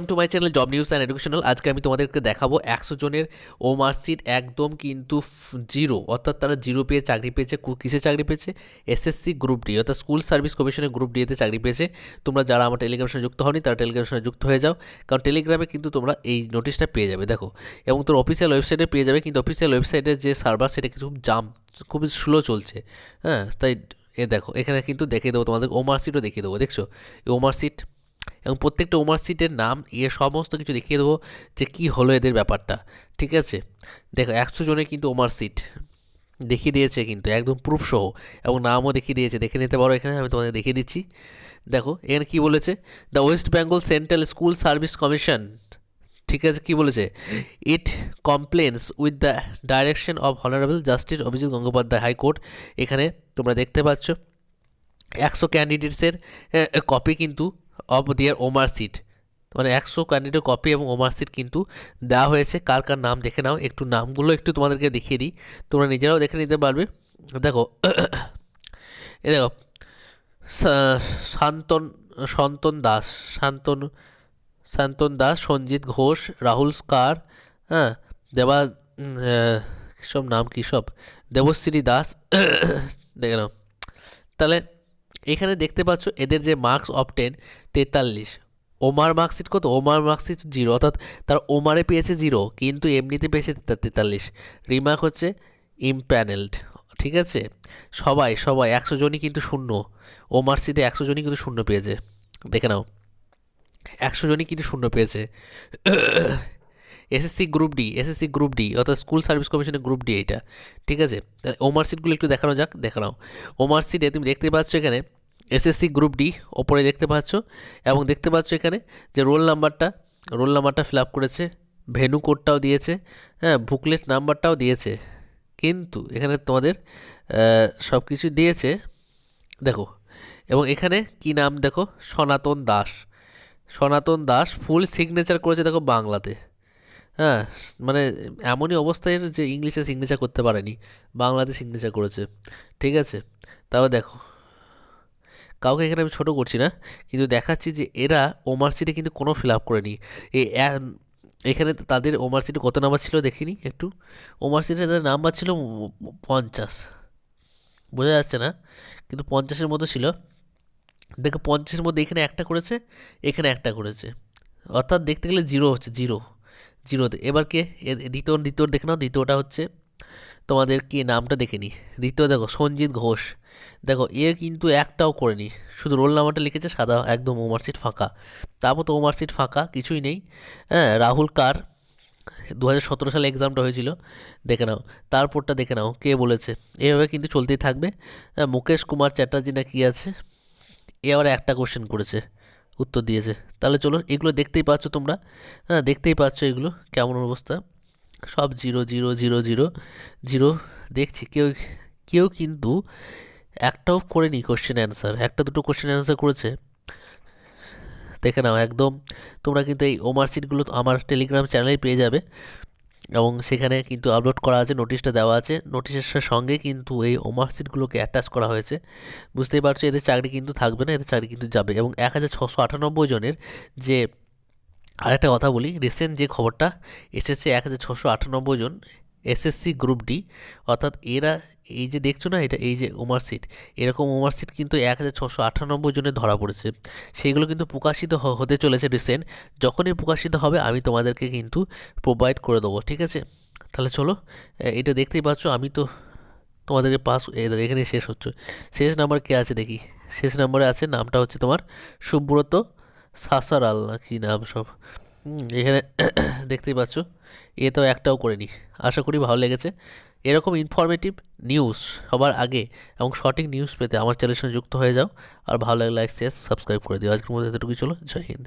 To my channel job news and educational আজকে আমি তোমাদেরকে দেখাবো একশো জনের ও মার্কশিট একদম কিন্তু জিরো অর্থাৎ তারা জিরো পেয়ে চাকরি পেয়েছে। কিসে চাকরি পেয়েছে? এসএসসি গ্রুপ ডি অর্থাৎ স্কুল সার্ভিস কমিশনের গ্রুপ ডিতে চাকরি পেয়েছে। তোমরা যারা আমার টেলিগ্রামের সঙ্গে যুক্ত হওনি, তারা টেলিগ্রামের সঙ্গে যুক্ত হয়ে যাও, কারণ টেলিগ্রামে কিন্তু তোমরা এই নোটিশটা পেয়ে যাবে, দেখো। এবং তোর অফিসিয়াল ওয়েবসাইটে পেয়ে যাবে, কিন্তু অফিসিয়াল ওয়েবসাইটের যে সার্ভার সেটা কিছু জাম খুবই স্লো চলছে। হ্যাঁ তাই এ দেখো, এখানে কিন্তু দেখিয়ে দেবো তোমাদের ও মার্কশিটও দেখিয়ে দেবো, দেখছ? এই ও মার্কশিট এবং প্রত্যেকটা ওমার সিটের নাম ইয়ে সমস্ত কিছু দেখিয়ে দেবো যে কী হলো এদের ব্যাপারটা, ঠিক আছে? দেখো, একশো জনে কিন্তু ওমার সিট দেখিয়ে দিয়েছে কিন্তু, একদম প্রুফ সহ, এবং নামও দেখিয়ে দিয়েছে। দেখে নিতে পারো এখানে, আমি তোমাদের দেখিয়ে দিচ্ছি। দেখো, এখানে কী বলেছে? The West Bengal Central School Service Commission ঠিক আছে? কী বলেছে? It compliance with the direction of honourable justice Abhijit Gangopadhyay high court এখানে তোমরা দেখতে পাচ্ছ, একশো ক্যান্ডিডেটসের কপি কিন্তু অফ দিয়ার ওমার সিট মানে একশো ক্যান্ডিডেট কপি এবং ওমার সিট কিন্তু দেওয়া হয়েছে। কার কার নাম দেখে নাও, একটু নামগুলো একটু তোমাদেরকে দেখিয়ে দিই। তোমরা নিজেরাও দেখে নিতে পারবে। দেখো, এ দেখো শান্তন সন্তন দাস, শান্তন শান্তন দাস, সঞ্জিত ঘোষ, রাহুল স্কার হ্যাঁ দেবা সব নাম কী সব? দেবশ্রী দাস, দেখে নাও। তাহলে এখানে দেখতে পাচ্ছ এদের যে মার্কস অফ টেন তেতাল্লিশ। ওমার মার্কশিট কত? ওমার মার্কশিট জিরো অর্থাৎ তার ওমারে পেয়েছে জিরো কিন্তু এমনিতে পেয়েছে তেতাল্লিশ। রিমার্ক হচ্ছে ইমপ্যানেলড ঠিক আছে? সবাই সবাই, একশো জনই কিন্তু শূন্য। ও মার্কশিটে একশো জনই কিন্তু শূন্য পেয়েছে। দেখে নাও। একশো জনই কিন্তু শূন্য পেয়েছে। SSC group D SSC group D অর্থাৎ স্কুল সার্ভিস কমিশনের গ্রুপ ডি এটা ঠিক আছে? ওমার সিটগুলো একটু দেখানো যাক দেখানো ওমার সিটে তুমি দেখতে পাচ্ছ এখানে এসএসসি গ্রুপ ডি ওপরে দেখতে পাচ্ছ, এবং দেখতে পাচ্ছ এখানে যে রোল নাম্বারটা রোল নাম্বারটা ফিল আপ করেছে, ভেনু কোডটাও দিয়েছে হ্যাঁ বুকলেট নাম্বারটাও দিয়েছে, কিন্তু এখানে তোমাদের সব কিছু দিয়েছে, দেখো, এবং এখানে কি নাম দেখো, সনাতন দাস সনাতন দাস ফুল সিগনেচার করেছে দেখো বাংলাতে হ্যাঁ মানে এমনই অবস্থায় যে ইংলিশে সিগনেচার করতে পারেনি, বাংলাতে সিগনেচার করেছে, ঠিক আছে তাও দেখো কাউকে এখানে আমি ছোটো করছি না, কিন্তু দেখাচ্ছি যে এরা ওমার্সিটে কিন্তু কোনো ফিল আপ করেনি। এই এখানে তাদের ওমার্সিটে কত নাম্বার ছিল দেখিনি একটু? ওমার্সিটে তাদের নাম্বার ছিল পঞ্চাশ। বোঝা যাচ্ছে না, কিন্তু পঞ্চাশের মতো ছিল। দেখো পঞ্চাশের মধ্যে এখানে একটা করেছে, এখানে একটা করেছে। অর্থাৎ দেখতে গেলে জিরো হচ্ছে জিরো জিরোতে এবার কে? দ্বিতীয় দ্বিতীয় দেখে নাও, দ্বিতীয়টা হচ্ছে তোমাদের কি নামটা দেখে নি। দ্বিতীয় দেখো সঞ্জিত ঘোষ। দেখো এ কিন্তু একটাও করেনি শুধু রোল নাম্বারটা লিখেছে সাদা একদম ওমার সিট ফাঁকা। তারপর তো ওমার সিট ফাঁকা কিছুই নেই। হ্যাঁ রাহুল কার? দু হাজার সতেরো সালে এক্সামটা হয়েছিল। দেখে নাও। তারপরটা দেখে নাও কে বলেছে। এভাবে কিন্তু চলতেই থাকবে। হ্যাঁ, মুকেশ কুমার চ্যাটার্জি না কী আছে? এ আবার একটা কোশ্চেন করেছে উত্তর দিয়েছে। তাহলে চলো এগুলো দেখতেই পাচ্ছ তোমরা। হ্যাঁ দেখতেই পাচ্ছ এগুলো। কেমন অবস্থা? সব zero zero zero zero zero, দেখছি। কেউ কেউ কিন্তু একটাও করেনি কোশ্চেন অ্যান্সার একটা দুটো কোশ্চেন অ্যান্সার করেছে। দেখে নাও, একদম তোমরা কিন্তু এই ওমার সিটগুলো আমার টেলিগ্রাম চ্যানেলেই পেয়ে যাবে। এবং সেখানে কিন্তু আপলোড করা আছে নোটিশটা দেওয়া আছে। নোটিশের সঙ্গে কিন্তু এই ওমার সিটগুলোকে অ্যাটাচ করা হয়েছে। বুঝতেই পারছ, এদের চাকরি কিন্তু থাকবে না, এদের চাকরি কিন্তু যাবে। এবং এক হাজার ছশো আটানব্বই জনের যে আরেকটা কথা বলি রিসেন্ট যে খবরটা এসেছে এক হাজার ছশো আটানব্বই জন এসএসসি গ্রুপ ডি অর্থাৎ এরা এই যে দেখছ না, এটা এই যে ওমার সিট এরকম ওমার সিট কিন্তু এক হাজার ছশো আটানব্বই জনের ধরা পড়েছে। সেইগুলো কিন্তু প্রকাশিত হতে চলেছে রিসেন্ট যখনই প্রকাশিত হবে আমি তোমাদেরকে কিন্তু প্রোভাইড করে দেবো, ঠিক আছে? তাহলে চলো এটা দেখতেই পাচ্ছ, আমি তো তোমাদেরকে পাস এখানে শেষ হচ্ছে। শেষ নাম্বার কে আছে দেখি? শেষ নাম্বারে আছে, নামটা হচ্ছে তোমার সুব্রত সাসারাল আল্লাহ, কী নাম সব। এখানে দেখতেই পাচ্ছ, এ তো একটাও করেনি। আশা করি ভালো লেগেছে। এরকম ইনফরমেটিভ নিউজ সবার আগে এবং সঠিক নিউজ পেতে আমার চ্যানেলের সঙ্গে যুক্ত হয়ে যাও। আর ভালো লাগলে লাইক শেয়ার সাবস্ক্রাইব করে দিও। আজকের মধ্যে এতটুকুই চলো। জয় হিন্দ।